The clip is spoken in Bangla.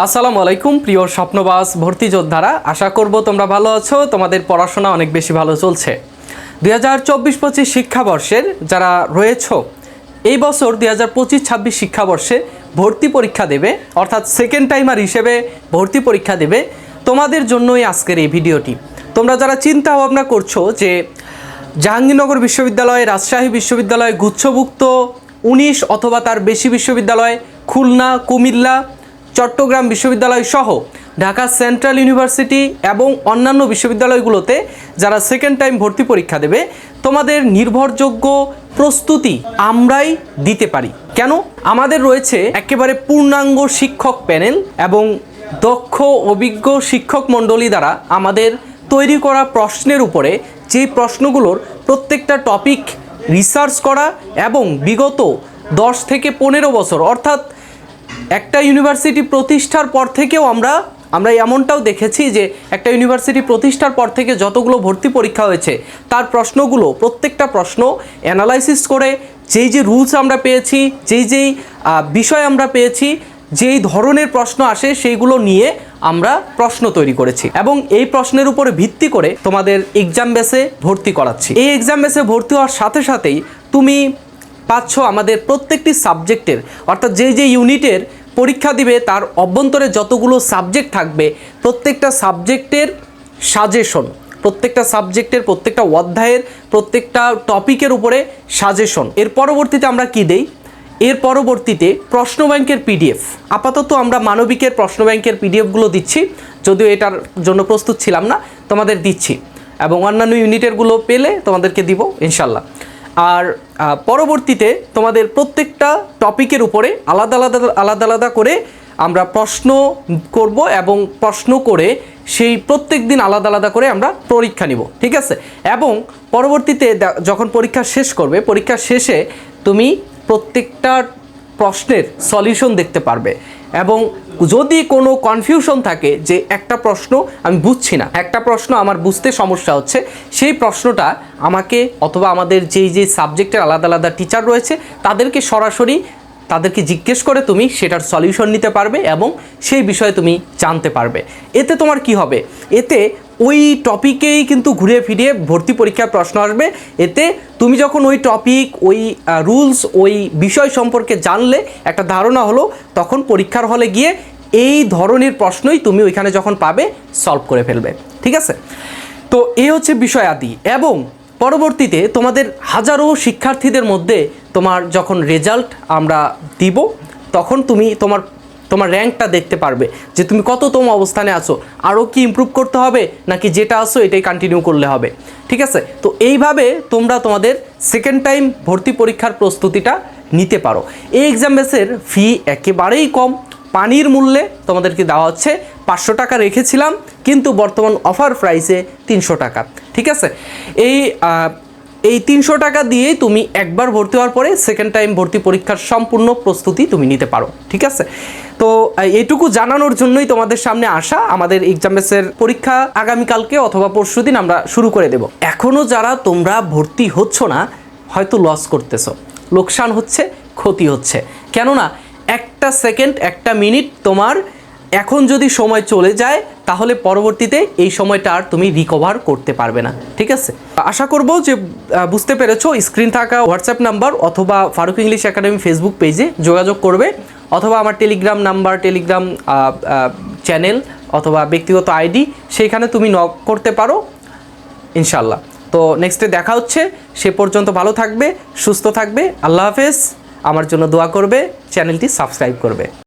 আসসালামু আলাইকুম, প্রিয় স্বপ্নবাস ভর্তি যোদ্ধারা। আশা করব তোমরা ভালো আছো, তোমাদের পড়াশোনা অনেক বেশি ভালো চলছে। দুই হাজার চব্বিশ পঁচিশ শিক্ষাবর্ষের যারা রয়েছ, এই বছর দুই হাজার পঁচিশ ছাব্বিশ শিক্ষাবর্ষে ভর্তি পরীক্ষা দেবে, অর্থাৎ সেকেন্ড টাইমার হিসেবে ভর্তি পরীক্ষা দেবে তোমাদের জন্যই আজকের এই ভিডিওটি। তোমরা যারা চিন্তা ভাবনা করছ যে জাহাঙ্গীরনগর বিশ্ববিদ্যালয়, রাজশাহী বিশ্ববিদ্যালয়, গুচ্ছভুক্ত উনিশ অথবা তার বেশি বিশ্ববিদ্যালয়, খুলনা, কুমিল্লা চট্টগ্রাম বিশ্ববিদ্যালয় সহ ঢাকা সেন্ট্রাল ইউনিভার্সিটি এবং অন্যান্য বিশ্ববিদ্যালয়গুলোতে যারা সেকেন্ড টাইম ভর্তি পরীক্ষা দেবে, তোমাদের নির্ভরযোগ্য প্রস্তুতি আমরাই দিতে পারি। কেন? আমাদের রয়েছে একেবারে পূর্ণাঙ্গ শিক্ষক প্যানেল এবং দক্ষ অভিজ্ঞ শিক্ষক মণ্ডলী দ্বারা আমাদের তৈরি করা প্রশ্নের উপরে যে প্রশ্নগুলোর প্রত্যেকটা টপিক রিসার্চ করা এবং বিগত দশ থেকে পনেরো বছর, অর্থাৎ একটা ইউনিভার্সিটি প্রতিষ্ঠার পর থেকেও আমরা আমরা এমনটাও দেখেছি যে একটা ইউনিভার্সিটি প্রতিষ্ঠার পর থেকে যতগুলো ভর্তি পরীক্ষা হয়েছে, তার প্রশ্নগুলো, প্রত্যেকটা প্রশ্ন অ্যানালাইসিস করে যেই যে রুলস আমরা পেয়েছি, যেই যেই বিষয় আমরা পেয়েছি, যেই ধরনের প্রশ্ন আসে সেইগুলো নিয়ে আমরা প্রশ্ন তৈরি করেছি। এবং এই প্রশ্নের উপরে ভিত্তি করে তোমাদের এক্সাম বেসে ভর্তি করাচ্ছি। এই এক্সাম বেসে ভর্তি হওয়ার সাথে সাথেই তুমি পাচ্ছ আমাদের প্রত্যেকটি সাবজেক্টের অর্থাৎ যে যে ইউনিটের পরীক্ষা দিবে, তার অভ্যন্তরে যতগুলো সাবজেক্ট থাকবে, প্রত্যেকটা সাবজেক্টের সাজেশন প্রত্যেকটা সাবজেক্টের প্রত্যেকটা অধ্যায়ের প্রত্যেকটা টপিকের উপরে সাজেশন এর পরবর্তীতে আমরা কি দেই? এর পরবর্তীতে প্রশ্ন ব্যাংকের পিডিএফ আপাতত আমরা মানবিকের প্রশ্ন ব্যাংকের পিডিএফগুলো দিচ্ছি, যদিও এটার জন্য প্রস্তুত ছিলাম না, তোমাদের দিচ্ছি। এবং অন্যান্য ইউনিটেরগুলো পেলে তোমাদেরকে দিব, ইনশাল্লাহ। আর পরবর্তীতে তোমাদের প্রত্যেকটা টপিকের উপরে আলাদা আলাদা আলাদা আলাদা করে আমরা প্রশ্ন করব এবং প্রশ্ন করে সেই প্রত্যেক দিন আলাদা আলাদা করে আমরা পরীক্ষা নিব, ঠিক আছে? এবং পরবর্তীতে যখন পরীক্ষা শেষ করবে, পরীক্ষা শেষে তুমি প্রত্যেকটা প্রশ্নের সলিউশন দেখতে পারবে। এবং যদি কোনো কনফিউশন থাকে যে একটা প্রশ্ন আমি বুঝছি না, একটা প্রশ্ন আমার বুঝতে সমস্যা হচ্ছে, সেই প্রশ্নটা আমাকে অথবা আমাদের যেই যে সাবজেক্টের আলাদা আলাদা টিচার রয়েছে, তাদেরকে সরাসরি তাদেরকে জিজ্ঞেস করে তুমি সেটার সলিউশন নিতে পারবে এবং সেই বিষয়ে তুমি জানতে পারবে। এতে তোমার কি হবে? এতে ওই টপিকেই কিন্তু ঘুরে ফিরে ভর্তি পরীক্ষার প্রশ্ন আসবে। এতে তুমি যখন ওই টপিক ওই রুলস ওই বিষয় সম্পর্কে জানলে, একটা ধারণা হলো, তখন পরীক্ষার হলে গিয়ে এই ধরনের প্রশ্নই তুমি ওইখানে যখন পাবে সলভ করে ফেলবে। ঠিক আছে? তো এই হচ্ছে বিষয় আদি এবং পরবর্তীতে তোমাদের হাজারো শিক্ষার্থীদের মধ্যে তোমার যখন রেজাল্ট আমরা দিব, তখন তুমি তোমার তোমার র্যাঙ্কটা দেখতে পারবে যে তুমি কত কততম অবস্থানে আছো। আরও কি ইমপ্রুভ করতে হবে, নাকি যেটা আসো এটাই কন্টিনিউ করলে হবে। ঠিক আছে? তো এইভাবে তোমরা তোমাদের সেকেন্ড টাইম ভর্তি পরীক্ষার প্রস্তুতিটা নিতে পারো। এই এক্সাম বেসের ফি একেবারেই কম। পানির মূল্যে তোমাদেরকে দেওয়া হচ্ছে পাঁচশো টাকা রেখেছিলাম, কিন্তু বর্তমান অফার প্রাইসে তিনশো টাকা, ঠিক আছে? এই এই তিনশো টাকা দিয়েই তুমি একবার ভর্তি হওয়ার পরে সেকেন্ড টাইম ভর্তি পরীক্ষার সম্পূর্ণ প্রস্তুতি তুমি নিতে পারো, ঠিক আছে? তো এটুকু জানানোর জন্যই তোমাদের সামনে আসা, আমাদের এক্সামেসের পরীক্ষা আগামীকালকে অথবা পরশুদিন আমরা শুরু করে দেব। এখনও যারা তোমরা ভর্তি হচ্ছ না, হয়তো লস করতেছো। লোকসান হচ্ছে, ক্ষতি হচ্ছে। কেননা একটা সেকেন্ড, একটা মিনিট তোমার এখন যদি সময় চলে যায়, তাহলে পরবর্তীতে এই সময়টা আর তুমি রিকভার করতে পারবে না, ঠিক আছে? আশা করব যে বুঝতে পেরেছ স্ক্রিন থাকা হোয়াটসঅ্যাপ নাম্বার অথবা ফারুক ইংলিশ একাডেমি ফেসবুক পেজে যোগাযোগ করবে, অথবা আমার টেলিগ্রাম নাম্বার টেলিগ্রাম চ্যানেল অথবা ব্যক্তিগত আইডি সেইখানে তুমি নক করতে পারো ইনশাল্লাহ তো নেক্সটে দেখা হচ্ছে, সে পর্যন্ত ভালো থাকবে, সুস্থ থাকবে, আল্লাহ হাফেজ। আমার জন্য দোয়া করবে চ্যানেলটি সাবস্ক্রাইব করবে।